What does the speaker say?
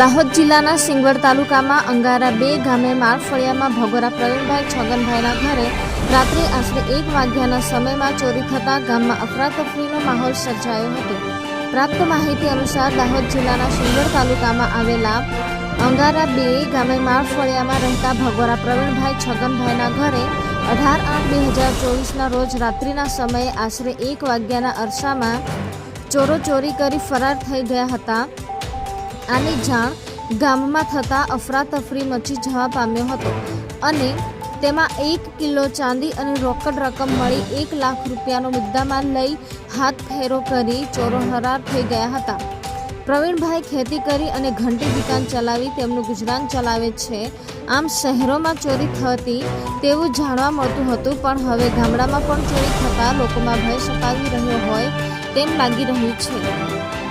દાહોદ જિલ્લાના સિંગવડ તાલુકામાં અંગારા બે ગામે માળફળિયામાં ભગોરા પ્રવીણભાઈ છગનભાઈના ઘરે રાત્રે આશરે એક વાગ્યાના સમયમાં ચોરી થતાં ગામમાં અફરાતફરીનો માહોલ સર્જાયો હતો. પ્રાપ્ત માહિતી અનુસાર દાહોદ જિલ્લાના સિંગવડ તાલુકામાં આવેલા અંગારા બે ગામે માળફળિયામાં રહેતા ભગોરા પ્રવીણભાઈ છગનભાઈના ઘરે અઢાર આઠ બે હજાર ચોવીસના રોજ રાત્રિના સમયે આશરે એક વાગ્યાના અરસામાં ચોરો ચોરી કરી ફરાર થઈ ગયા હતા. આની જાણ ગામમાં થતાં અફરાતફરી મચી જવા પામ્યો હતો અને તેમાં એક કિલો ચાંદી અને રોકડ રકમ મળી એક લાખ રૂપિયાનો મુદ્દામાલ લઈ હાથ ફેરો કરી ચોરો હરાર થઈ ગયા હતા. પ્રવીણભાઈ ખેતી કરી અને ઘંટી દુકાન ચલાવી તેમનું ગુજરાન ચલાવે છે. આમ શહેરોમાં ચોરી થતી તેવું જાણવા મળતું હતું, પણ હવે ગામડામાં પણ ચોરી થતાં લોકોમાં ભય સતાવી રહ્યો હોય તેમ લાગી રહ્યું છે.